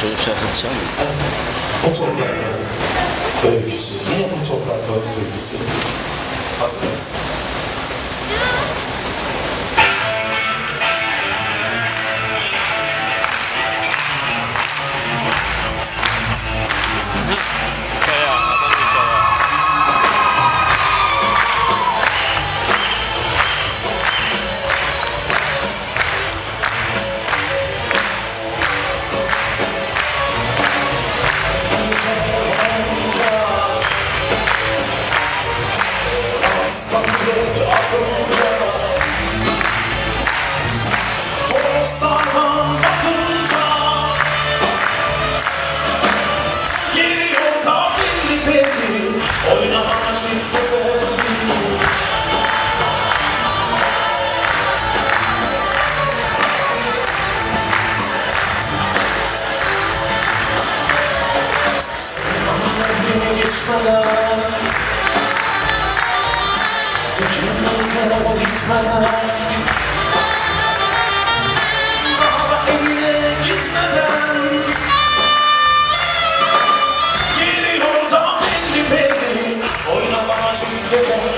çocuk şarkısı çalmıyorum. o toprakların öyküsü, yine bu toprakların türküsü. Hazır Thank you.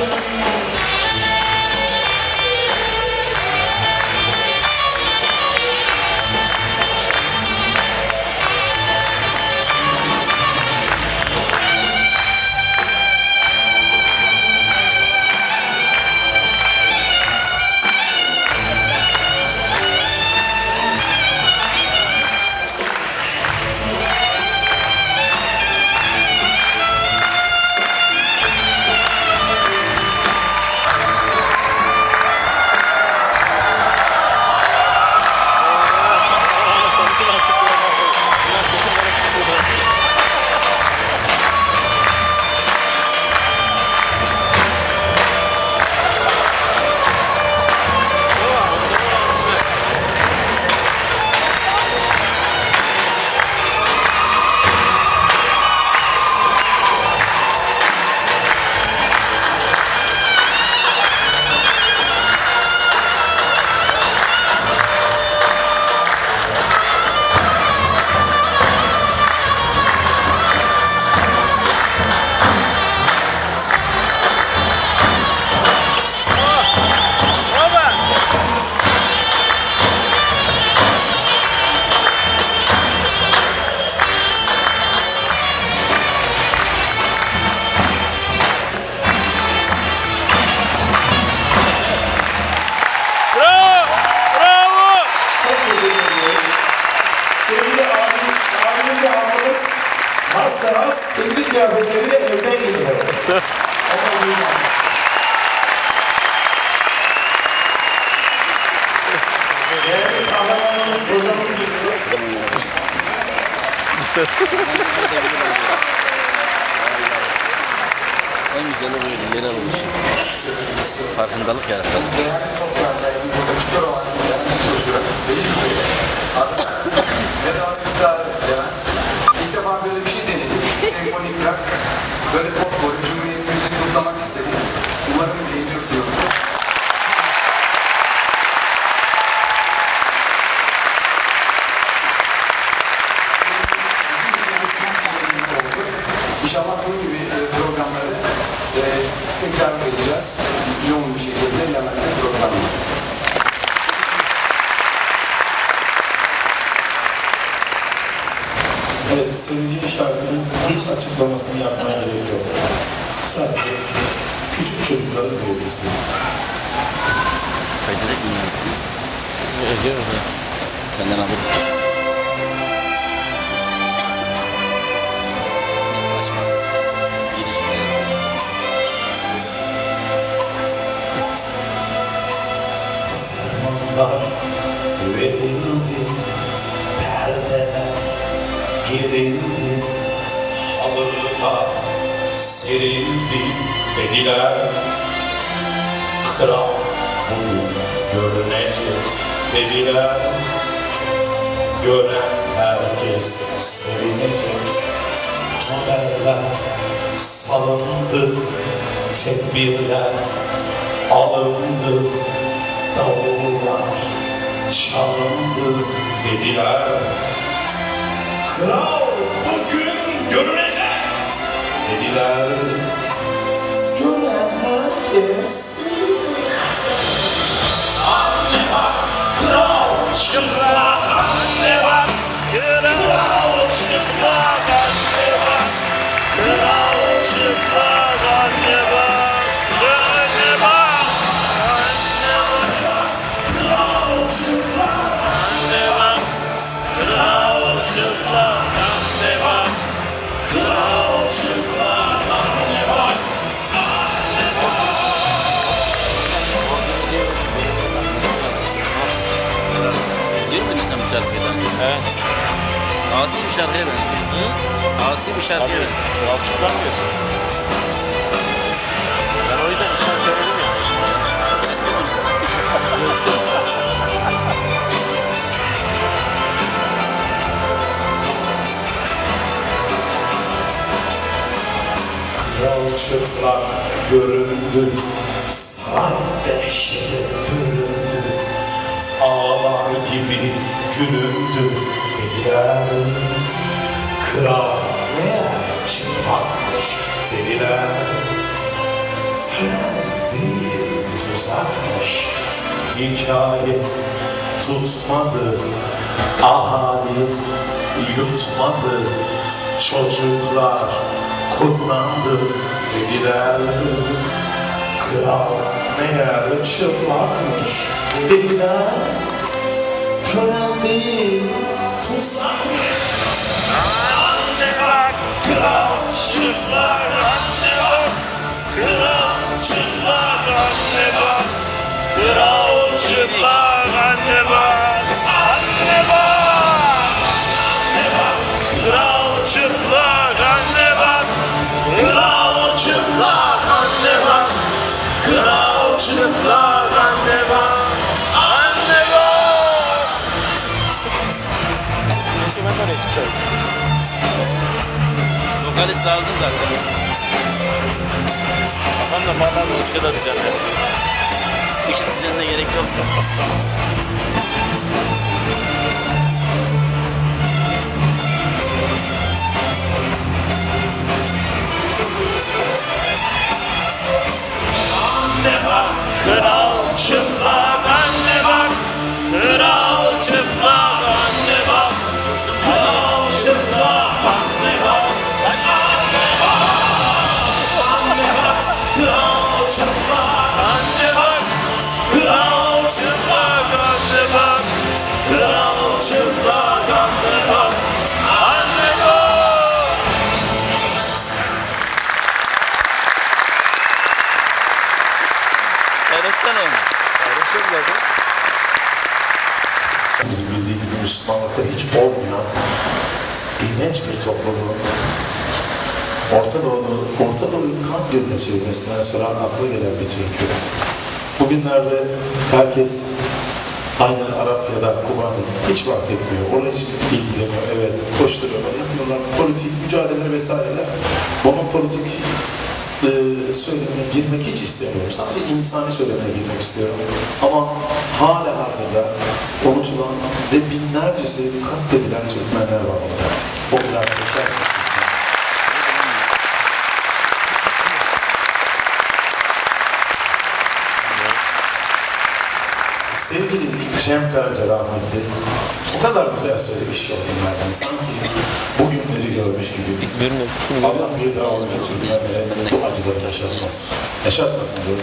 Değerli kahramanımız. En güzeli buydu. Yeni alınmış. Farkındalık yaratalım. değerli topraklarım burada çıkıyor bir böyle. Böyle bir şey. Böyle böyle Cumhuriyetimizi kutlamak istedim. Umarım beğeniyorsunuz. Bizim için bir kamp oldu. İnşallah bunun gibi e, programları e, tekrar edeceğiz. Yoğun bir şekilde Levent'le Evet, söyleyeceği şarkının hiç açıklamasını yapmaya gerek yok. Sadece küçük çocukların öyküsü. Kaydedek mi? Ediyorum ya. Senden alırım. Fermanlar verildi, gerildi, halılar serildi dediler. Kral bugün görünecek dediler. Gören herkes sevinecek. Haberler salındı, tedbirler alındı. Davullar çalındı dediler. Kral bugün görünecek. Dediler. Gören herkes Anne bak kral çıplak anne bak Kral çıplak Kral çıplak anne bak Kral çıplak anne bak Değil mi şarkıdan? Asi bir şarkıya benziyor. Asi bir şarkıya benziyor. Kral çıkarmıyorsun. Göründü, saray dehşete büründü. Ağlar gibi gülündü dediler. Kral meğer çıplakmış dediler. Tören değil tuzakmış, hikaye tutmadı. Ahali yutmadı, çocuklar kutlandı dediler. Kral meğer çıplakmış dediler. Tören değil tuzakmış. Çıplak anne bak. Anne bak. Peki ben nereye çıkacağım? Vokalist lazım zaten. Kafam da bağlandı. Hoş kadar düzenli. İşin düzenine gerek yok. Kan gölüne çevirmesinden sonra akla gelen bir türkü. Bugünlerde herkes aynen Arap ya da Kuban hiç fark etmiyor. Ona hiç ilgileniyor. Evet, koşturuyorlar, yapıyorlar. Politik mücadele vesaireler. Bunun politik e, söylemine girmek hiç istemiyorum. Sadece insani söylemine girmek istiyorum. Ama hala hazırda unutulan ve binlercesi katledilen Türkmenler var orada. O Irak'takiler. Cem Karaca rahmetli o kadar güzel söylemiş ki o günlerden. Sanki bugünleri görmüş gibi. İzmir'in Allah bir daha o Türkmenlere bu acıları yaşatmasın. Yaşatmasın diye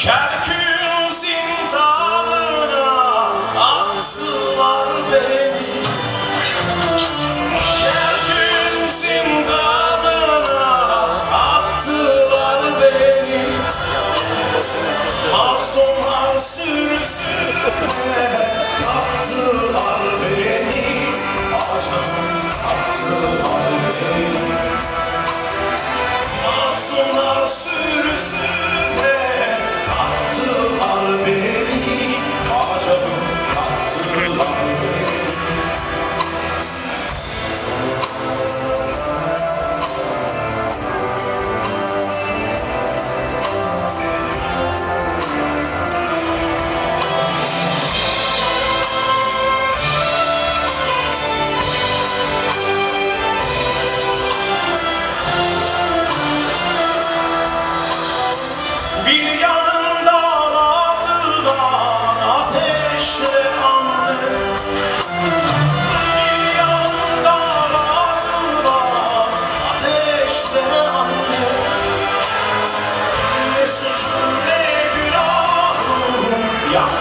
Kerkün zindanına attılar beni. Kerkün zindanına attılar beni. Mazlumlar sürüsüne kaptılar beni. Acaba kaptılar beni.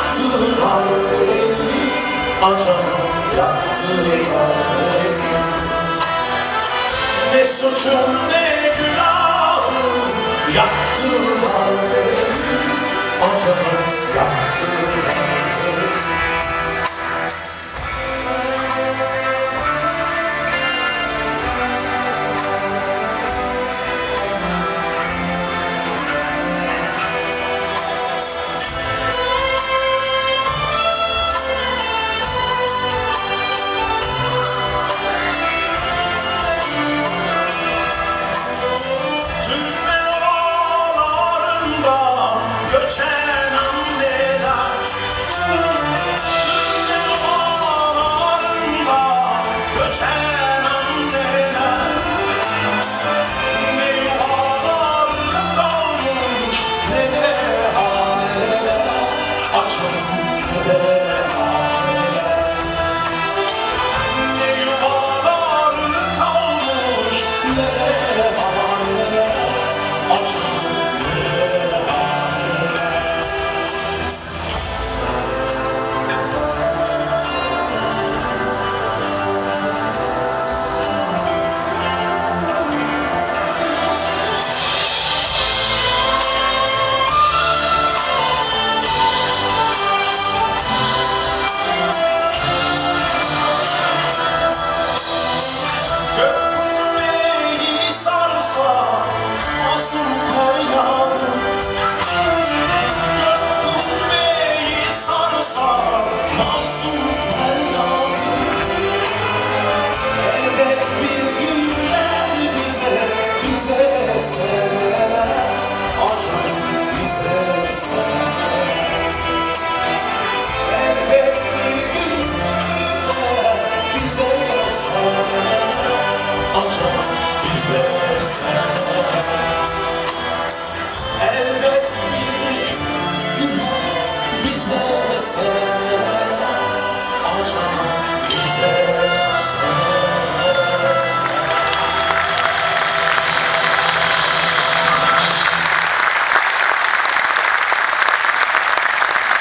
yaktı var beni Acanım yaktı beni? Ne suçum ne günahım yaktı var beni Acanım yaktı beni? time. Açamam bize